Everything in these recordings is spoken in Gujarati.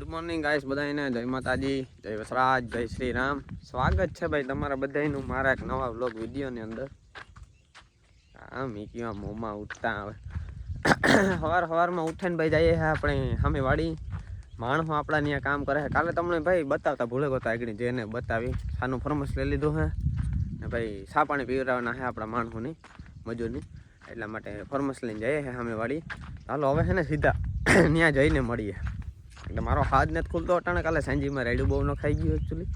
ગુડ મોર્નિંગ ગાઈસ બધાને જય માતાજી, જય વસરાજ, જય શ્રી રામ સ્વાગત છે ભાઈ તમારા બધાનું મારા એક નવા વ્લોગ વિડીયોની અંદર. આ મીકીમાં મોંમાં ઉઠતા આવે સવાર સવારમાં ઉઠીને ભાઈ જઈએ હા આપણે સામે વાળી માણસો આપણા ત્યાં કામ કરે છે. કાલે તમને ભાઈ બતાવતા ભૂલે ગોતા આગળ જેને બતાવી. સાનું ફરમસ લઈ લીધું હે. ને ભાઈ સા પાણી પીવડાવવાના છે આપણા માણસોની, મજૂરની. એટલા માટે ફરમસ લઈને જઈએ છે સામે વાળી હાલો હવે છે ને સીધા ત્યાં જઈને મળીએ. એટલે મારો હાથ નથી ખુલતો અટાણે, કાલે સાંજીમાં રેડું બહુ ન ખાઈ ગયું એકચ્યુઅલી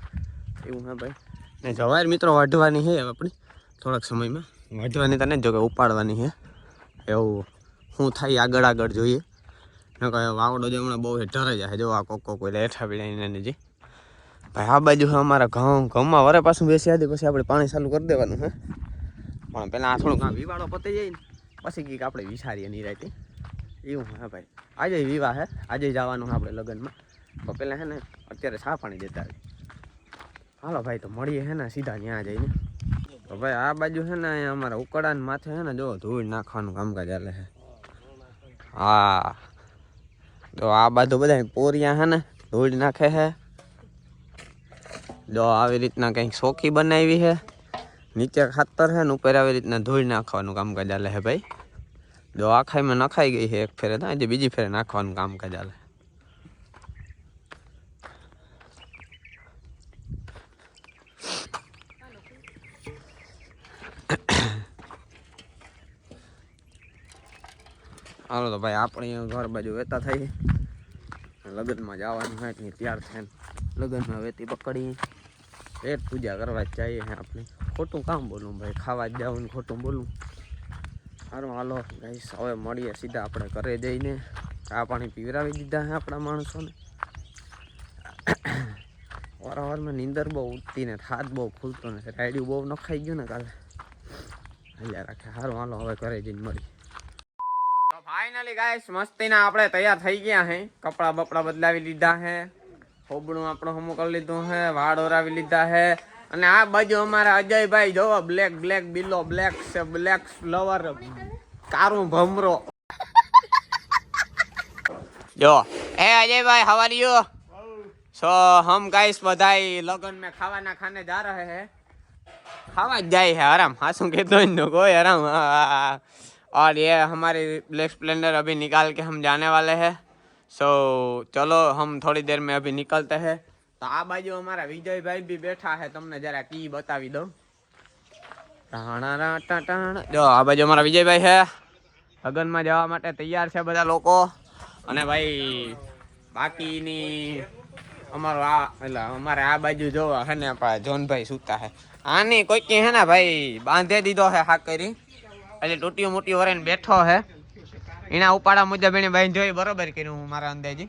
એવું હે ભાઈ. ને જવાયર મિત્રો, વાઢવાની છે આપણી, થોડાક સમયમાં. વાઢવાની તને જો કે ઉપાડવાની છે એવું શું થાય આગળ આગળ જોઈએ. ન કહે વાવડો જે હમણાં બહુ ઢરે જાય. જો આ કોકો કોઈ લેઠા પીડાઈને જે. ભાઈ, આ બાજુ છે અમારા ઘઉં, ઘઉંમાં વરે પાછું બેસી આદી, પછી આપણે પાણી ચાલુ કરી દેવાનું હે. પણ પહેલાં આ થોડુંક આ વિવાળો પતી જાય ને, પછી કંઈક આપણે વિચારીએ નિરાયતે એવું હા ભાઈ. આજે વિવાહ હે. આજે જવાનું આપણે લગ્નમાં. તો પહેલાં હે ને અત્યારે સા પાણી દેતા હાલો ભાઈ, તો મળીએ હે ને સીધા ત્યાં જઈને. તો ભાઈ, આ બાજુ છે ને અમારા ઉકળાને માથે હે ને જો ધૂળ નાખવાનું કામકાજ ચાલે છે હા. તો આ બાજુ બધા પોરિયા હે ને ધૂળ નાખે છે જો આવી રીતના કંઈક સોખી બનાવી છે નીચે ખાતર છે ને ઉપર આવી રીતના ધૂળ નાખવાનું કામકાજ ચાલે છે ભાઈ. જો આખાઈમાં નખાઈ ગઈ છે, એક ફેરે તો આજે બીજી ફેરે નાખવાનું કામકાજ ચાલે હાલો. તો ભાઈ, આપણે ઘર બાજુ વેતા થઈ લગ્નમાં જવાનું હોય એટલે તૈયાર થઈને લગ્નમાં વેતી પકડી પેટ પૂજા કરવા જ ચાહીએ આપણે. ખોટું કામ બોલું ભાઈ, ખાવા જ જવું ખોટું બોલું. સારું હાલો ગાઈસ હવે મળીએ સીધા આપણે ઘરે જઈને. ચા પાણી પીવરાવી દીધા છે આપણા માણસોને. વારંવારમાં નીંદર બહુ ઉઠતી ને થાત બહુ ખુલતો ને રાયડ્યું બહુ નખાઈ ગયું ને કાલે. હલ્યા રાખે. સારું હાલો, હવે ઘરે જઈને મળી ફાઇનલી ગાઈસ મસ્તીના આપણે તૈયાર થઈ ગયા હે. કપડા બપડા બદલાવી લીધા હે. હોબળું આપણું હમું કરી લીધું હે. વાળ ઓરાવી લીધા હે. અને આ બાજુ અમારા અજયભાઈ જોવો બ્લેક બ્લેક બિલો બ્લેક છે બ્લેક ફ્લવર કારું ભમરો જો એ અજયભાઈ હાવ આર યુ સો હમ ગાઈસ બધાય લગન મે ખાવાના ખાને જા રહે હે ખાવા જાય है आराम हासू के तो इन लोगों आराम और ये हमारी ब्लैक स्प्लेंडर अभी निकाल के हम जाने वाले हैं सो so, चलो हम थोड़ी देर में अभी निकलते हैं તો આ બાજુ અમારા વિજયભાઈ બી બેઠા છે, તમને જરા કી બતાવી દઉં. જો, આ બાજુ અમારા વિજયભાઈ છે. લગ્નમાં જવા માટે તૈયાર છે બધા લોકો. અને ભાઈ, બાકીની અમારો આ, એટલે અમારે આ બાજુ જોવા હે ને જોનભાઈ સૂતા છે. આની કોઈક હે ને ભાઈ, બાંધે દીધો છે હા કરી એટલે ટૂટીઓ મોટી વરેને બેઠો છે. એના ઉપાડા મુજબ એને બાંધ્યો બરોબર કર્યું હું મારા અંદાજી.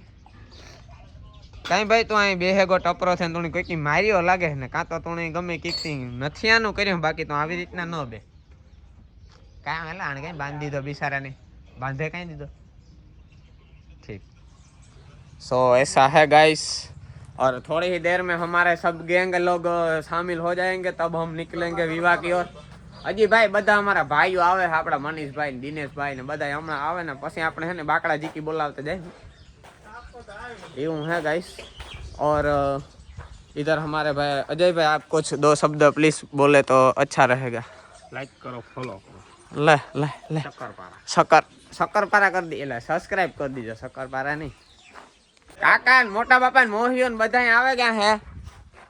કાંઈ ભાઈ તું અહીં બેહેગો ટપરો છે તું કોઈક માર્યો લાગે છે ને કાં તો તું ગમે કીક નથી આનું કર્યું બાકી તો આવી રીતના ન બે કાંઈ એટલે આને કઈ બાંધી દીધો બિચારાને બાંધે કાંઈ દીધો ठीक सो ऐसा है गाइस और थोड़ी ही देर में हमारे सब गैंग लोग अ, शामिल हो जाएंगे तब हम निकलेंगे विवाह की ओर હજી ભાઈ બધા અમારા ભાઈઓ આવે છે આપણા મનીષભાઈ ને દિનેશભાઈ ને બધા હમણાં આવે ને પછી આપણે હે ને બાકડા જીકી બોલાવતા જાય એવું है गाइस और अ, इधर हमारे भाई अजय भाई आप कुछ दो शब्द प्लीज बोले तो अच्छा रहेगा લાઈક કરો ફોલો કરો ले ले ले શક્કરપારા શક્કર શક્કરપારા કરી દી એટલે સબસ્ક્રાઇબ કરી દીજો શક્કરપારા નહીં કાકા ને મોટા બાપા ને મોહિયો ને બધા આવે ક્યાં હે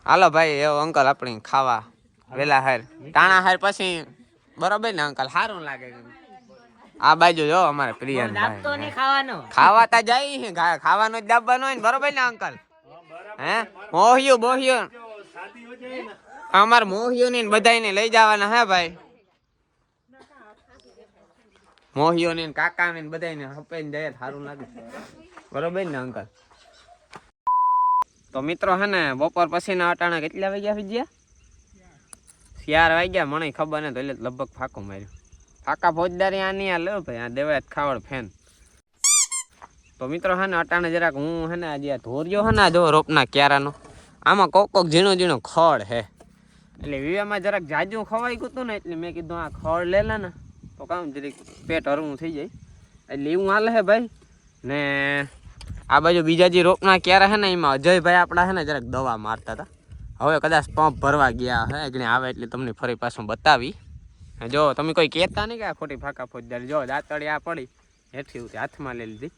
હાલો ભાઈ એવો અંકલ આપણી ખાવા વેલા હાર ટાણા હાર પછી બરોબર ને અંકલ સારું લાગે આ બાજુ જો અમારે પ્રિયન ભાઈ ખાવાનો. ખાવા તા જાય ખાવાનો જ દાબવાનો હોય ને બરોબર ને અંકલ? હે? મોહિયું મોહિયું. અમારે મોહિયું ને બધાને લઈ જવાના હે ભાઈ? મોહિયો ને કાકા ને બધાને હપેને જાય સારું લાગે. બરોબર ને અંકલ? તો મિત્રો હે ને બપોર પછી ના અટાણા કેટલા વાગ્યા વિજ્યા ચાર વાગ્યા મને ખબર ને તો એટલે લગભગ ફાકો માર્યો. ફાકા ફોજદારી આની આ લો ભાઈ, આ દેવાય ખાવડ ફેન. તો મિત્રો હે ને અટાણે જરાક હું હે ને આજે આ ધોર્યો હે ને જો રોપના ક્યારાનો, આમાં કોક કોક ઝીણો ઝીણો ખડ હે. એટલે વિવામાં જરાક જાજુ ખવાઈ ગયું હતું ને એટલે મેં કીધું આ ખડ લે લે ને, તો કામ જરીક પેટ હરવું થઈ જાય. એટલે એવું હાલે હે ભાઈ. ને આ બાજુ બીજા જે રોપના ક્યારે હે ને, એમાં અજયભાઈ આપણા હે ને જરાક દવા મારતા હતા. હવે કદાચ પંપ ભરવા ગયા હે, એટલે આવે એટલે તમને ફરી પાછું બતાવી. જો, તમે કોઈ કહેતા નહીં કે આ ખોટી ફાકા ફોજદારી. જો, દાંતળી આ પડી. હેઠી ઉઠી હાથમાં લઈ લીધી.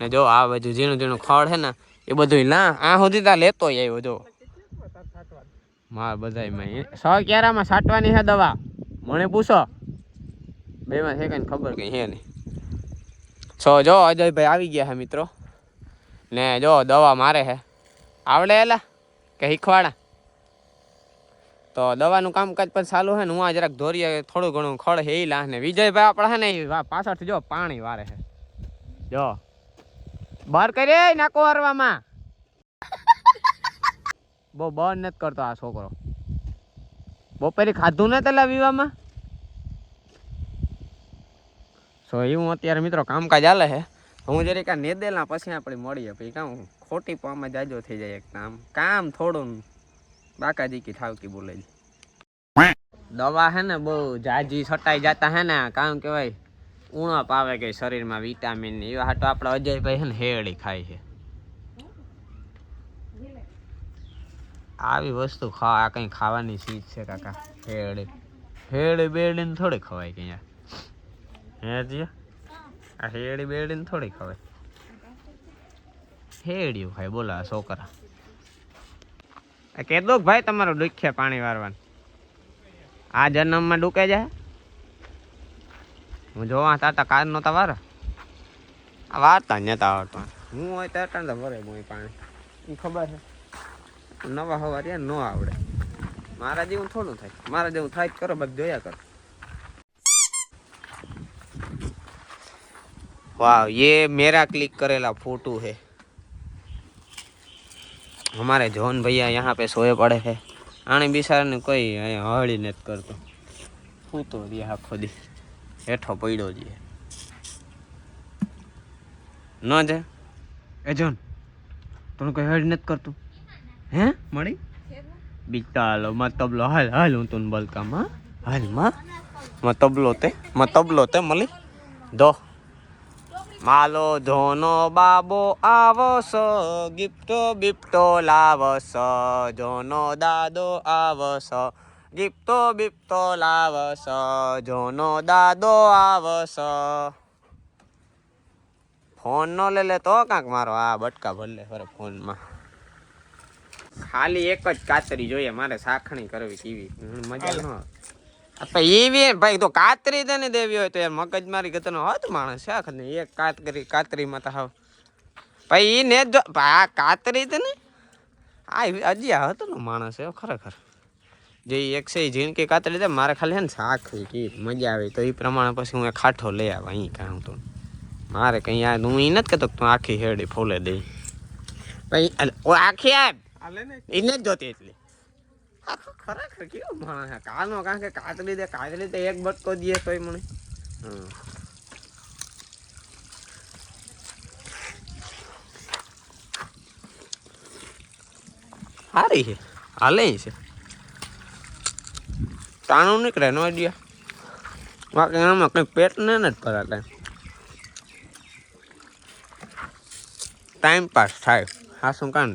ને જો, આ બાજુ ઝીણું ઝીણું ખડ છે ને, એ બધું લા આ સુધી ત્યાં લેતો આવ્યો, જો. માર બધાયમાં સો ક્યારામાં છાંટવાની છે દવા? મને પૂછો. બે માં છે કઈ ખબર કઈ હે નહીં. સો, જો, અજયભાઈ આવી ગયા છે મિત્રો. ને જો, દવા મારે છે. આવડે એલા? કે શીખવાડા? તો દવાનું કામકાજ પણ ચાલુ છે ને હું જરાક ધોરીએ થોડું ઘણું ખળ હે લા ને વિજયભાઈ આપણા છે ને પાછળથી જો પાણી વારે છે. જો. બહાર કરે નાકો હરવામાં. બહુ બંધ નથી કરતો આ છોકરો. બપોરે ખાધું ને તેલા વિવામાં સો એવું અત્યારે મિત્રો કામકાજ હાલે છે. હું જરીક આ નેદેલા પછી આપણે મળીએ. પછી કામ ખોટી પામાં જાજો થઈ જાય એક કામ કામ થોડું બાકાજીકી ઠાવકી બોલે છે દવા હે ને બહુ જાજી છટાઈ જતા હે ને કામ કહેવાય ઉણપ આવે કે શરીરમાં વિટામિન ને એવા હાટો આપણે અજયભાઈ હે ને હેળી ખાય છે. આવી વસ્તુ ખા આ કંઈ ખાવાની ચીજ છે કાકા હેળી. હેળી બેડી ને થોડી ખવાય કે હે જી આ હેડી બેડી ને થોડી ખવાય. હેડિયું ખાય બોલા છોકરા. કે દો ભાઈ તમારું દુખે પાણી વારવાનું. આ જન્મમાં ડૂકે જાય? હું જોવા તાતા કાર નહોતા વાર. આ વારતા નતા આવડતો હું હોય તો અટાણ તો ભરે હું પાણી. એ ખબર છે? નવા હવા રે ન આવડે. મારા જેવું થોડું થાય. મારા જેવું થાય કરો, બધું જોયા કરો. વાવ યે મેરા ક્લિક કરેલા ફોટો હે हमारे जॉन भैया यहाँ पे सोए पड़े हैं आने बिचारा ने कोई અહીંયા હળી નથી કરતો હું તો રી આખો દી હેઠો પડ્યો જ છે. ન છે એ જોન તને કોઈ હળી નથી કરતું હે મળી બિચાલો માં તબલો હાલ હાલ હું તને બલકા માં હાલ માં માં તબલો તે માં તબલો તે મળી દો માલો ધોનો બાબો આવો સ ગિફ્ટો બિફ્ટો લાવો સ જોનો દાદો આવસ, ગિફ્ટો બિફ્ટો લાવો સ જોનો દાદો આવો સ ફોન નો લે લે તો કાંક મારો આ બટકા ભરલે ફરે ફોનમાં. ખાલી એક જ કાતરી જોઈએ, મારે સાખણી કરવી કેવી? મજા ન એવી ભાઈ તો કાતરી તને દેવી હોય તો યાર મગજ મારી ગતનો હોત માણસ શાખ ને એક કાતરી કાતરીમાં તો હાવ. ભાઈ ઈ ને જ આ કાતરી તને આ આ હતો ને માણસ એવો ખરેખર. જે એક છે ઝીણકી કાતરી દે મારે ખાલી હે ને શાક કે મજા આવે તો એ પ્રમાણે પછી હું એ ખાઠો લઈ આવે અહીં કાં તો. મારે કંઈ આ હું એ નથી કહેતો તું આખી હેડી ફોલે દઈ ભાઈ ઓ આખી આપ એને જ જોતી એટલી. ખરેખર કેવો માણસ કાનો, કારણ કે કાતરી દે, કાતરી તો એક બટકો દે તોય મને. સારી છે. હાલે છે. તાણું નીકળે, નો આઈડિયા. બાકી આમાં કંઈ પેટ ને જ ભરાતા ટાઈમ પાસ થાય. હા શું કાન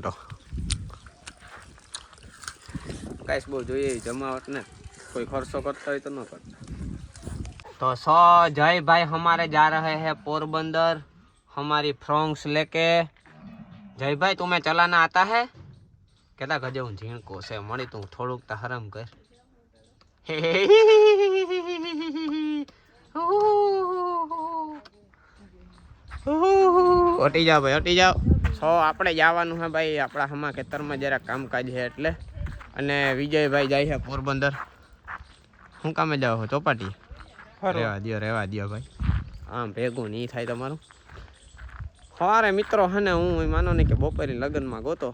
કાંઈ બહુ જોઈએ જમાવટ ને કોઈ ખર્ચો કરતો હોય તો ન કરતા તો સો જય ભાઈ અમારે જા રહે હે પોરબંદર हमारी फ्रोंक्स लेके જય ભાઈ તું મેં ચલાના આતા હે કેટલા ગજે હું ઝીણકો છે મળી તું થોડુંક તો હરમ કર હટી જાઓ ભાઈ હટી જાઓ સો આપણે જવાનું હે ભાઈ આપણા હમા ખેતરમાં જરા કામકાજ છે એટલે અને વિજયભાઈ જાય છે પોરબંદર. શું કામે જાઓ છો? ચોપાટી? રહેવા દ્યો રહેવા દો ભાઈ. આમ ભેગું નહીં થાય તમારું. સવારે મિત્રો હે ને હું માનો ને કે બપોરે લગ્નમાં ગોતો.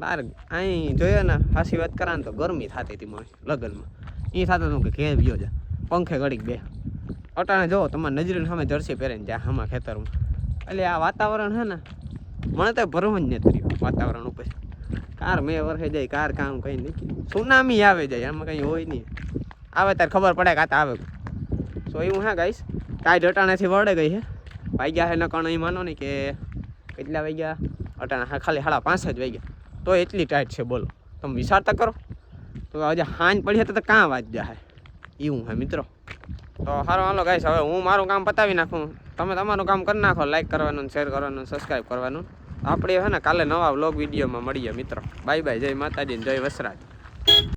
બહાર અહીં જોયો ને હાસી વાત કરા ને તો ગરમી થતી હતી મને લગ્નમાં. એ થતું હતું કે ઘેર ગયો જા. પંખે ઘડીક બે. અટાણે જો તમારે નજરે સામે જર્સી પહેરીને જ્યાં આમાં ખેતરમાં. એટલે આ વાતાવરણ છે ને મને તો ભરવું જ નથી રહ્યું વાતાવરણ ઉપર. કાર મેં વર્ષે જાય, કાર કામ કંઈ નહીં સુનામી આવે જાય આમાં કંઈ હોય નહીં. આવે ત્યારે ખબર પડે કે તો આવે. સો એવું હા ગાઈશ કાંઈ અટાણાથી વળે ગઈ હે. ભાઈ ગયા છે કણ એ માનો ને કે કેટલા વાગ્યા? અટાણા હા, ખાલી સાડા પાંચ જ વાગ્યા. તો એટલી ટાઈટ છે, બોલો. તમે વિચારતા કરો. તો આજે હાંજ પડી હતી તો કાં વાત જાય એવું હે, મિત્રો. તો સારું હાલો ગાઈશ હવે હું મારું કામ પતાવી નાખું. તમે તમારું કામ કરી નાખો. લાઈક કરવાનું શેર કરવાનું સબસ્ક્રાઈબ કરવાનું. આપણે હે ને કાલે નવા વ્લોગ વિડીયોમાં મળીએ મિત્રો. બાય બાય જય માતાજી જય વસરાજ.